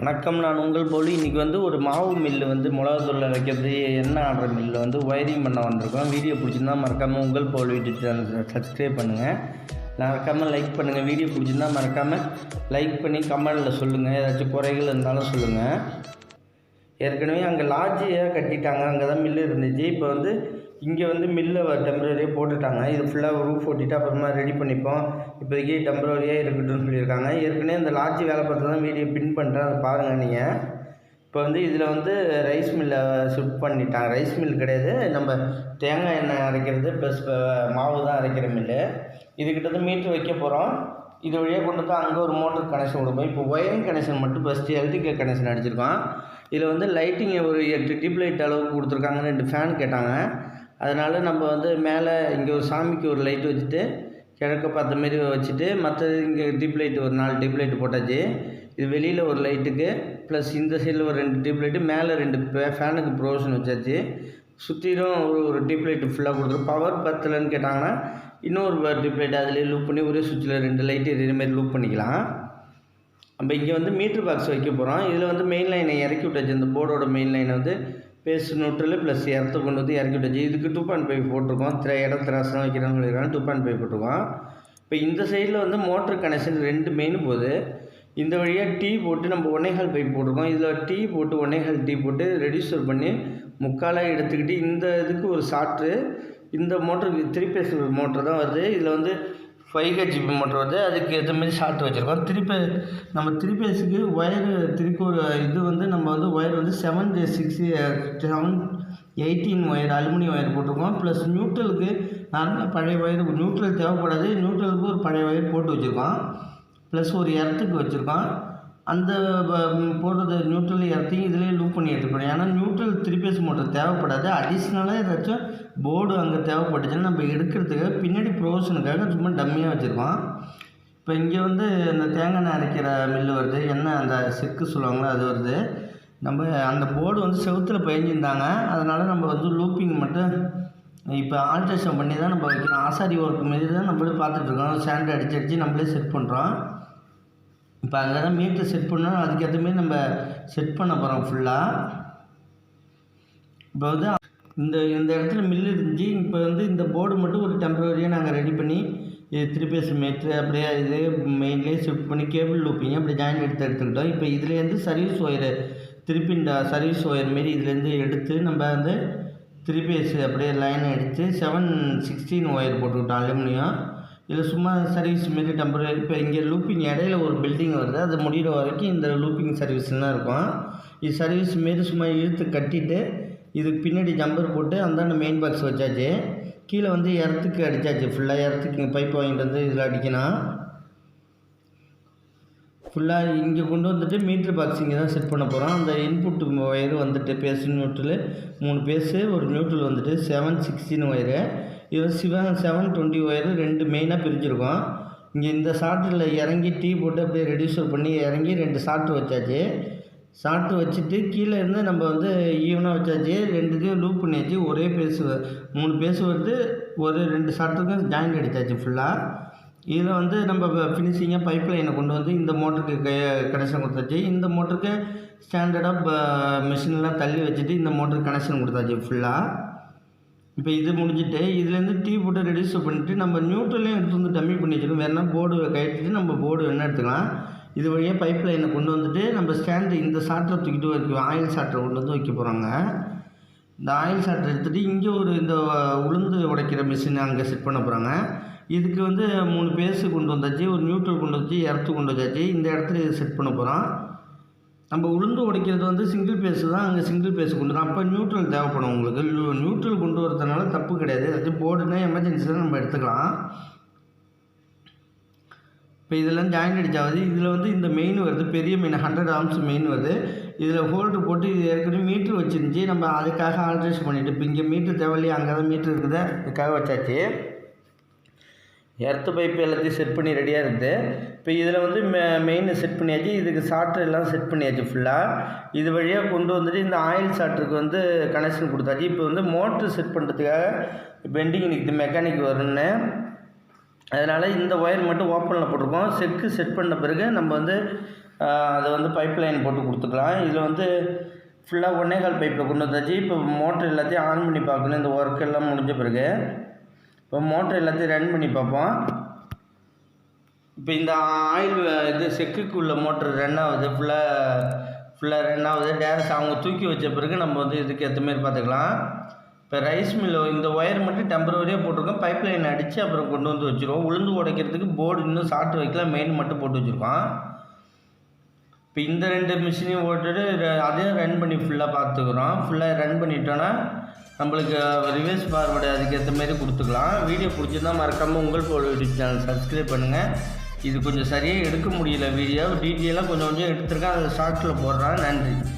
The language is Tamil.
வணக்கம் நான் உங்கள் போல். இன்றைக்கி வந்து ஒரு மாவு மில்லு வந்து மிளகாத்தூள் அரைக்கிறது எண்ணெய் ஆடுற மில்லு வந்து ஒயரிங் பண்ண வந்திருக்கோம். வீடியோ பிடிச்சிருந்தா மறக்காமல் உங்கள் போல் யூடியூப் சேனல் சப்ஸ்கிரைப் பண்ணுங்கள் மறக்காமல் லைக் பண்ணுங்கள் வீடியோ பிடிச்சிருந்தா மறக்காமல் லைக் பண்ணி கமெண்டில் சொல்லுங்கள் ஏதாச்சும் குறைகள் இருந்தாலும் சொல்லுங்கள் ஏற்கனவே அங்கே லாட்ஜியாக கட்டிட்டாங்க அங்கே தான் மில்லு இருந்துச்சு. இப்போ வந்து இங்கே வந்து மில்லை டெம்பரரியாக போட்டுட்டாங்க. இது ஃபுல்லாக ரூஃப் ஓட்டிட்டு அப்புறமா ரெடி பண்ணிப்போம். இப்போதைக்கு டெம்பரரியாக இருக்கட்டும்னு சொல்லியிருக்காங்க. ஏற்கனவே இந்த லாட்ஜி வேலை பார்த்து தான் வீடியோ பின் பண்ணுறேன் அதை பாருங்கள் நீங்கள் இப்போ வந்து இதில் வந்து ரைஸ் மில்லை ஷிஃப்ட் பண்ணிட்டாங்க. ரைஸ் மில் கிடையாது. நம்ம தேங்காய் எண்ணெய் அரைக்கிறது ப்ளஸ் மாவு தான் அரைக்கிற மில்லு இதுக்கிட்ட தான் மீட்ரு வைக்க போகிறோம் இது வழியாக கொண்டு வந்து அங்கே ஒரு மோட்டர் கனெக்ஷன் கொடுப்போம். இப்போ ஒயரிங் கனெக்ஷன் மட்டும் ஃபஸ்ட்டு எலக்ட்ரிக்கல் கனெக்ஷன் அடிச்சிருக்கோம் இதில் வந்து லைட்டிங் ஒரு எட்டு டியூப் லைட் அளவுக்கு கொடுத்துருக்காங்க. ரெண்டு ஃபேன் கேட்டாங்க. அதனால் நம்ம வந்து மேலே இங்கே ஒரு சாமிக்கு ஒரு லைட் வச்சுட்டு கிழக்க பார்த்த மாரி வச்சுட்டு மற்றது இங்கே டியூப் லைட் ஒரு நாலு டியூப் லைட் போட்டாச்சு. இது வெளியில் ஒரு லைட்டுக்கு ப்ளஸ் இந்த சைடில் ஒரு ரெண்டு டியூப் லைட்டு மேலே ரெண்டு ஃபேனுக்கு ப்ரொவிஷன் வச்சாச்சு. சுற்றிலும் ஒரு ஒரு டியூப் லைட்டு ஃபுல்லாக கொடுத்துரும். பவர் பத்தலைன்னு கேட்டாங்கன்னா இன்னொரு டியூப் லைட் அதிலே லூப் பண்ணி ஒரே சுவிட்சில் ரெண்டு லைட்டு இதேமாரி லூப் பண்ணிக்கலாம். நம்ம இங்கே வந்து மீட்ரு பாக்ஸ் வைக்க போகிறோம் இதில் வந்து மெயின் லைனை இறக்கி விட்டாச்சு. இந்த போர்டோட மெயின் லைனை வந்து பேஸ்ட் நூற்றில் ப்ளஸ் இரத்து கொண்டு வந்து இறக்கி விட்டாச்சு. இதுக்கு டூ பாயிண்ட் ஃபைவ் போட்டிருக்கோம். திரை இடம் திராசனம் வைக்கிறான்னு சொல்லியிருக்காங்க டூ பாயிண்ட் ஃபைவ் போட்டிருக்கோம். இப்போ இந்த சைடில் வந்து மோட்ரு கனெக்ஷன் ரெண்டு மெயின் போகுது. இந்த வழியாக டீ போட்டு நம்ம ஒன்னேகால் பைப் போட்டிருக்கோம். இதில் டீ போட்டு ஒன்னேகால் டீ போட்டு ரெடியூசர் பண்ணி முக்காலாக எடுத்துக்கிட்டு இந்த இதுக்கு ஒரு சாற்று இந்த மோட்டருக்கு த்ரீ பேஸ் மோட்ரு தான் வருது. இதில் வந்து ஃபைவ் ஹெச்பி மோட்டர் வருது. அதுக்கு ஏற்ற மாதிரி ஷார்ட் வச்சுருக்கோம். திருப்பி நம்ம த்ரீ பேஸுக்கு ஒயரு திருப்பி ஒரு இது வந்து நம்ம வந்து ஒயர் வந்து seven six seven eighteen wire aluminium wire போட்டிருக்கோம். ப்ளஸ் நியூட்ரலுக்கு நார்மலாக பழைய ஒயர் நியூட்ரல் தேவைப்படாது. நியூட்ரலுக்கு ஒரு பழைய ஒயர் போட்டு வச்சுருக்கோம். ப்ளஸ் ஒரு இடத்துக்கு வச்சுருக்கோம். அந்த போடுறது நியூட்ரல் இடத்தையும் இதிலே லூப் பண்ணி எடுத்துக்கணும் ஏன்னா நியூட்ரல் த்ரீ பேஸ் மோட்டர் தேவைப்படாது. அடிஷ்னலாக ஏதாச்சும் போர்டு அங்கே தேவைப்பட்டுச்சுன்னா நம்ம எடுக்கிறதுக்கு பின்னாடி ப்ரொவிஷனுக்காக சும்மா டம்மியாக வச்சுருக்கோம். இப்போ இங்கே வந்து இந்த தேங்காய் எண்ணெய் அரைக்கிற மில்லு வருது. என்ன அந்த செக்கு சொல்லுவாங்களோ அது வருது. நம்ம அந்த போர்டு வந்து செவுத்தில் பயஞ்சிருந்தாங்க. அதனால் நம்ம வந்து லூப்பிங் மட்டும் இப்போ ஆல்ட்ரேஷன் பண்ணி தான் நம்ம வைக்கிறோம் ஆசாரி ஒர்க் மாரி தான் நம்மளே பார்த்துட்ருக்கோம் சாண்ட் அடிச்சு அடித்து நம்மளே செட் பண்ணுறோம் இப்போ அங்கே தான் மீட்டர் செட் பண்ணோம் அதுக்கேற்ற மாரி நம்ம செட் பண்ண போகிறோம் ஃபுல்லாக இப்போ வந்து இந்த இந்த இடத்துல மில்லு இருந்துச்சு. இப்போ வந்து இந்த போர்டு மட்டும் ஒரு டெம்பரவரியாக நாங்கள் ரெடி பண்ணி இது த்ரீ மீட்ரு அப்படியே இது மெயின்லேயே ஷிஃப்ட் பண்ணி கேபிள் லூப்பிங்க அப்படி ஜாயின் எடுத்து எடுத்துக்கிட்டோம். இப்போ இதுலேருந்து சர்வீஸ் ஒயரு திருப்பி இந்த சர்வீஸ் ஒயர் மாரி இதுலேருந்து எடுத்து நம்ம வந்து த்ரீ பேஸ் அப்படியே லைன் எடுத்து செவன் சிக்ஸ்டீன் ஒயர் போட்டுக்கிட்டோம் அலுமினியம் இதில் சும்மா சர்வீஸ் மாரி டெம்பரரி இப்போ இங்கே லூப்பிங் இடையில ஒரு பில்டிங் வருது. அது முடிகிற வரைக்கும் இந்த லூப்பிங் சர்வீஸ்லாம் இருக்கும். இது சர்வீஸ் மாரி சும்மா இழுத்து கட்டிட்டு இதுக்கு பின்னாடி ஜம்பர் போட்டு அந்தாண்ட மெயின் பாக்ஸ் வச்சாச்சு. கீழே வந்து இடத்துக்கு அடித்தாச்சு ஃபுல்லாக இடத்துக்கு இங்கே பைப் வாங்கிட்டு வந்து இதில் அடிக்கணும். ஃபுல்லாக இங்கே கொண்டு வந்துட்டு மீட்ரு பாக்ஸ் இங்கே தான் செட் பண்ண போகிறோம் அந்த இன்புட் ஒயரு வந்துட்டு பேசு நியூட்ரல் மூணு பேஸு ஒரு நியூட்ரல் வந்துட்டு செவன் சிக்ஸ்டின் ஒயரு இது சிவன் செவன் டுவெண்ட்டி ஒயரு ரெண்டு மெயினாக பிரிஞ்சிருக்கோம். இங்கே இந்த சாட்டில் இறங்கி டீ போட்டு அப்படியே ரெடியூசர் பண்ணி இறங்கி ரெண்டு சாட்டு வச்சாச்சு. சாட்டு வச்சுட்டு கீழே இருந்து நம்ம வந்து ஈவனாக வச்சாச்சு. ரெண்டுத்தையும் லூப் பண்ணியாச்சு. ஒரே பேசு மூணு பேசு வருது. ஒரு ரெண்டு சாட்டுக்கும் ஜாயிண்ட் அடித்தாச்சு ஃபுல்லாக இதில் வந்து நம்ம ஃபினிஷிங்காக பைப் லைனை கொண்டு வந்து இந்த மோட்டருக்கு க கனெக்ஷன் கொடுத்தாச்சு. இந்த மோட்டருக்கு ஸ்டாண்டர்டாக மிஷின்லாம் தள்ளி வச்சுட்டு இந்த மோட்டருக்கு கனெக்ஷன் கொடுத்தாச்சு ஃபுல்லாக இப்போ இது முடிஞ்சுட்டு இதுலேருந்து டீ போட்டு ரெடியூஸ் பண்ணிவிட்டு நம்ம நியூட்ரலையும் எடுத்து வந்து டம்மி பண்ணி வச்சுக்கணும் வேணா போர்டு கட்டிட்டு நம்ம போர்டு வேணால் எடுத்துக்கலாம். இது வழியாக பைப் லைனை கொண்டு வந்துட்டு நம்ம ஸ்டாண்டு இந்த சாட்டரை தூக்கிட்டு வைக்க ஆயில் சாட்டரை கொண்டு வந்து வைக்க போகிறாங்க இந்த ஆயில் சாட்டரை எடுத்துகிட்டு இங்கே ஒரு இந்த உளுந்து உடைக்கிற மிஷின் அங்கே செட் பண்ண போகிறாங்க இதுக்கு வந்து மூணு பேஸு கொண்டு வந்தாச்சு. ஒரு நியூட்ரல் கொண்டு வச்சு இடத்து கொண்டு வச்சாச்சு. இந்த இடத்துல இது செட் பண்ண போகிறோம் நம்ம உளுந்து உடைக்கிறது வந்து சிங்கிள் பேஸு தான். அங்கே சிங்கிள் பேஸ் கொண்டு அப்போ நியூட்ரல் தேவைப்படும் உங்களுக்கு. நியூட்ரல் கொண்டு வரதுனால தப்பு கிடையாது. ஏதாச்சும் போர்டுனா எமர்ஜென்சியில் நம்ம எடுத்துக்கலாம். இப்போ இதெல்லாம் ஜாயின் அடிச்சாவது இதில் வந்து இந்த மெயின் வருது பெரிய மெயின் ஹண்ட்ரட் ஆம்ஸ் மெயின் வருது. இதில் ஹோல்டர் போட்டு இது ஏற்கனவே மீட்ரு வச்சிருந்துச்சி. நம்ம அதுக்காக ஆல்ட்ரேஷன் பண்ணிவிட்டு இப்போ இங்கே மீட்ரு தேவையில்லையே? அங்கே தான் மீட்ரு இருக்குது? இதுக்காக வச்சாச்சு. எர்த்து பைப்பு எல்லாத்தையும் செட் பண்ணி ரெடியாக இருக்குது இப்போ இதில் வந்து மெ மெயின் செட் பண்ணியாச்சு. இதுக்கு சாட்ரு எல்லாம் செட் பண்ணியாச்சு ஃபுல்லாக இது வழியாக கொண்டு வந்துட்டு இந்த ஆயில் சாட்டருக்கு வந்து கனெக்ஷன் கொடுத்தாச்சு. இப்போ வந்து மோட்ரு செட் பண்ணுறதுக்காக பெண்டிங் நிற்குது மெக்கானிக் வரும்னு. அதனால் இந்த ஒயர் மட்டும் ஓப்பனில் போட்டிருக்கோம். செக்கு செட் பண்ண பிறகு நம்ம வந்து அதை வந்து பைப் லைன் போட்டு கொடுத்துக்கலாம். இதில் வந்து ஃபுல்லாக ஒன்னே கால் பைப்பில் கொண்டு வந்தாச்சு. இப்போ மோட்ரு எல்லாத்தையும் ஆன் பண்ணி பார்க்கணும். இந்த ஒர்க் எல்லாம் முடிஞ்ச பிறகு. இப்போ மோட்டர் எல்லாத்தையும் ரன் பண்ணி பார்ப்போம். இப்போ இந்த ஆயில் இது செக்குக்கு உள்ள மோட்டர் ரன் ஆகுது ஃபுல்லாக ஃபுல்லாக ரன் ஆகுது. டேரக்ட் அவங்க தூக்கி வச்ச பிறகு நம்ம வந்து இதுக்கு ஏற்ற மாதிரி பார்த்துக்கலாம். இப்போ ரைஸ் மில்லு இந்த ஒயர் மட்டும் டெம்பரவரியாக போட்டிருக்கோம். பைப் லைன் அடித்து அப்புறம் கொண்டு வந்து வச்சுருவோம். உளுந்து உடைக்கிறதுக்கு போர்டு இன்னும் சாட்டு வைக்கலாம். மெயின் மட்டும் போட்டு வச்சுருக்கோம். இப்போ இந்த ரெண்டு மிஷினையும் ஓட்டுட்டு அதையும் ரன் பண்ணி ஃபுல்லாக பார்த்துக்குறோம். ஃபுல்லாக ரன் பண்ணிட்டோன்னா நம்மளுக்கு ரிவர்ஸ் ஃபார்வர்டு அதுக்கேற்ற மாதிரி கொடுத்துக்கலாம். வீடியோ பிடிச்சிருந்தா மறக்காமல் உங்கள் போல் யூடியூப் சேனல் சப்ஸ்கிரைப் பண்ணுங்கள் இது கொஞ்சம் சரியாக எடுக்க முடியல வீடியோ டீட்டெயிலாக கொஞ்சம் கொஞ்சம் எடுத்துருக்கேன். அதை ஷார்ட்டில் போடுறேன். நன்றி.